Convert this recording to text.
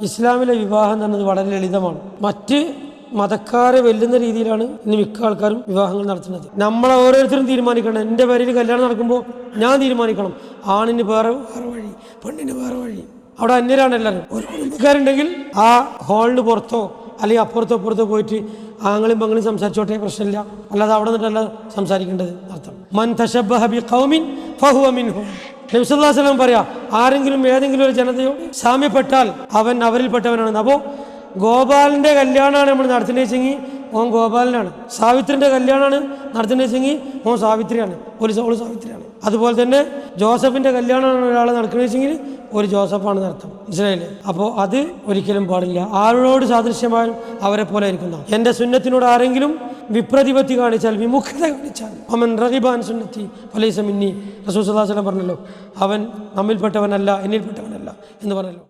ഇസ്ലാമിലെ വിവാഹം എന്ന് പറയുന്നത് വളരെ ലളിതമാണ്. മറ്റ് മതക്കാരെ വെല്ലുന്ന രീതിയിലാണ് ഇന്ന് മിക്ക ആൾക്കാരും വിവാഹങ്ങൾ നടത്തുന്നത്. നമ്മളെ ഓരോരുത്തരും തീരുമാനിക്കണം. എന്റെ പേരിൽ കല്യാണം നടക്കുമ്പോൾ ഞാൻ തീരുമാനിക്കണം. ആണിന് വേറെ വേറെ വഴി പെണ്ണിന് വേറെ വഴി. അവിടെ അന്യരാണ് എല്ലാവരും. ഒരു കുടുംബക്കാരുണ്ടെങ്കിൽ ആ ഹാളിന് പുറത്തോ അല്ലെങ്കിൽ അപ്പുറത്തോ അപ്പുറത്തോ പോയിട്ട് ആങ്ങളും പങ്ങളും സംസാരിച്ചോട്ടെ പ്രശ്നമില്ല. അല്ലാതെ അവിടെ നിന്നിട്ടല്ല സംസാരിക്കേണ്ടത്. അർത്ഥം. മൻ തശബ്ബഹ ബി ഖൗമിൻ ഫഹുവ നബി സല്ലല്ലാഹു അലൈഹി വസല്ലം പറയാ ആരെങ്കിലും ഏതെങ്കിലും ഒരു ജനതയോട് സാമ്യപ്പെട്ടാൽ അവൻ അവരിൽപ്പെട്ടവനാണ്. അപ്പോൾ ഗോപാലിന്റെ കല്യാണമാണ് നമ്മൾ നടത്തുന്നത് വെച്ചെങ്കിൽ ഓൻ ഗോപാലനാണ്. സാവിത്രിന്റെ കല്യാണമാണ് നടത്തുന്നത് വെച്ചെങ്കിൽ ഓൻ സാവിത്രിയാണ്. ഒരു സോൾ സാവിത്രിയാണ്. അതുപോലെ തന്നെ ജോസഫിന്റെ കല്യാണമാണ് ഒരാൾ നടക്കുന്നത് വെച്ചെങ്കിൽ ഒരു ജോസഫാണ് നടത്തും. മനസ്സിലായില്ലേ? അപ്പോൾ അത് ഒരിക്കലും പാടില്ല. ആരോട് സാദൃശ്യമായും അവരെ പോലെ ഇരിക്കുന്ന എന്റെ സുന്നത്തിനോട് ആരെങ്കിലും വിപ്രതിപത്തി കാണിച്ചാൽ വിമുഖത കാണിച്ചാൽ. അവൻ റഹിബാൻ സുന്നത്തി ഫലൈസമിന്നി റസൂസ് പറഞ്ഞല്ലോ അവൻ നമ്മിൽപ്പെട്ടവനല്ല എന്നിൽപ്പെട്ടവനല്ല എന്ന് പറഞ്ഞല്ലോ.